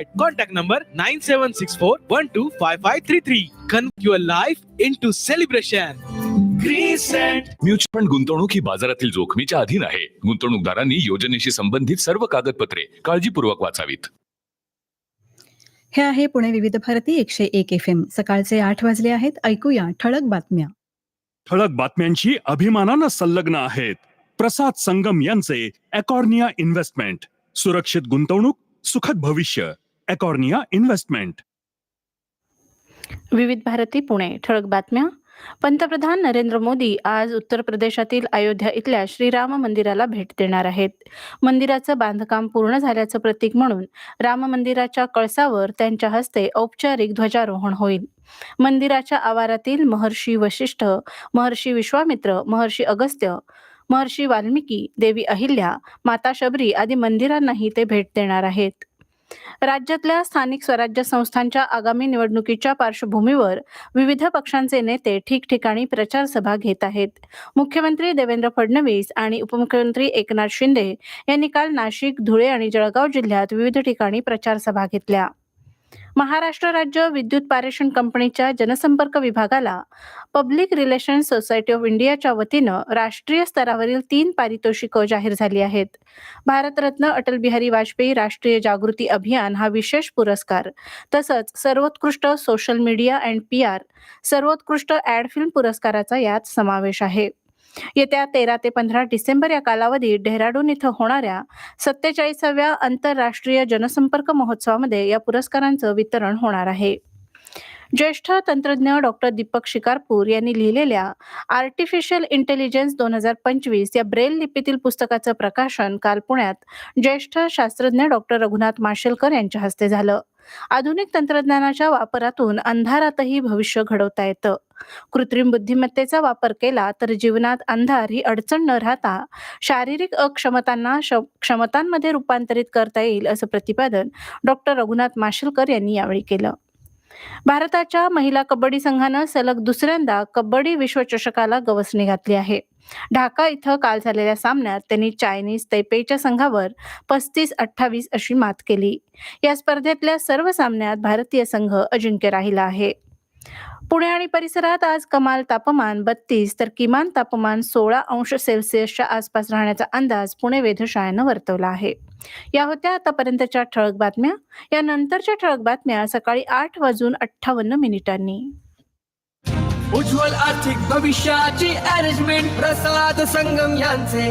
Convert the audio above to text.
Contact number 9764125533. Convert your life into celebration. Crescent. Mutual fund गुंतवणूक ही बाजारातील जोखमीच्या अधीन आहे. गुंतवणूकदारांनी योजनेशी संबंधित सर्व कागदपत्रे काळजीपूर्वक वाचावीत. हे आहे पुणे विविध भारती एकशे एक एफ एम. सकाळचे आठ वाजले आहेत. ऐकूया ठळक बातम्या. ठळक बातम्यांशी अभिमानानं संलग्न आहेत. प्रसाद संगम यांचे अकॉर्निया इन्व्हेस्टमेंट. सुरक्षित गुंतवणूक सुखद भविष्य. अकॉर्निया इन्व्हेस्टमेंट. विविध भारती पुणे. ठळक बातम्या. पंतप्रधान नरेंद्र मोदी आज उत्तर प्रदेशातील अयोध्या इथल्या श्रीराम मंदिराला भेट देणार आहेत. मंदिराचं बांधकाम पूर्ण झाल्याचं प्रतीक म्हणून राम मंदिराच्या कळसावर त्यांच्या हस्ते औपचारिक ध्वजारोहण होईल. मंदिराच्या आवारातील महर्षी वशिष्ठ महर्षी विश्वामित्र महर्षी अगस्त्य महर्षी वाल्मिकी देवी अहिल्या माता शबरी आदी मंदिरांनाही ते भेट देणार आहेत. राज्यातल्या स्थानिक स्वराज्य संस्थांच्या आगामी निवडणुकीच्या पार्श्वभूमीवर विविध पक्षांचे नेते ठिकठिकाणी प्रचार सभा घेत आहेत. मुख्यमंत्री देवेंद्र फडणवीस आणि उपमुख्यमंत्री एकनाथ शिंदे यांनी काल नाशिक धुळे आणि जळगाव जिल्ह्यात विविध ठिकाणी प्रचार सभा घेतल्या. महाराष्ट्र राज्य विद्युत पारेषण कंपनीच्या जनसंपर्क विभागाला पब्लिक रिलेशन सोसायटी ऑफ इंडियाच्या वतीनं राष्ट्रीय स्तरावरील तीन पारितोषिकं जाहीर झाली आहेत. भारतरत्न अटल बिहारी वाजपेयी राष्ट्रीय जागृती अभियान हा विशेष पुरस्कार तसंच सर्वोत्कृष्ट social media and P R सर्वोत्कृष्ट ॲड फिल्म पुरस्काराचा यात समावेश आहे. येत्या तेरा ते पंधरा डिसेंबर या कालावधीत डेहराडून इथं होणाऱ्या सत्तेचाळीसाव्या आंतरराष्ट्रीय जनसंपर्क महोत्सवामध्ये या पुरस्कारांचं वितरण होणार आहे. ज्येष्ठ तंत्रज्ञ डॉक्टर दीपक शिकारपूर यांनी लिहिलेल्या आर्टिफिशियल इंटेलिजन्स दोन हजार पंचवीस या ब्रेल लिपीतील पुस्तकाचं प्रकाशन काल पुण्यात ज्येष्ठ शास्त्रज्ञ डॉक्टर रघुनाथ माशेलकर यांच्या हस्ते झालं. आधुनिक तंत्रज्ञानाच्या वापरातून अंधारातही भविष्य घडवता येतं. कृत्रिम बुद्धिमत्तेचा वापर केला तर जीवनात अंधार ही अडचण न राहता शारीरिक अक्षमतांना क्षमतांमध्ये रूपांतरित करता येईल असं प्रतिपादन डॉक्टर रघुनाथ माशेलकर यांनी यावेळी केलं. भारताच्या महिला कबड्डी संघानं सलग दुसऱ्यांदा कबड्डी विश्वचषकाला गवसणी घातली आहे. ढाका इथं काल झालेल्या सामन्यात त्यांनी चायनीज तैपेईच्या संघावर पस्तीस अठ्ठावीस अशी मात केली. या स्पर्धेतल्या सर्व सामन्यात भारतीय संघ अजिंक्य राहिला आहे. पुणे आणि परिसरात आज कमाल तापमान बत्तीस तर किमान तापमान सोळा अंश सेल्सिअसच्या आसपास राहण्याचा अंदाज पुणे वेधशाळेनं वर्तवला आहे. या होत्या आतापर्यंतच्या ठळक बातम्या. या नंतरच्या ठळक बातम्या सकाळी आठ वाजून अठ्ठावन्न मिनिटांनी. उज्ज्वल आर्थिक भविष्याची अरेंजमेंट प्रसाद संगम यांचे.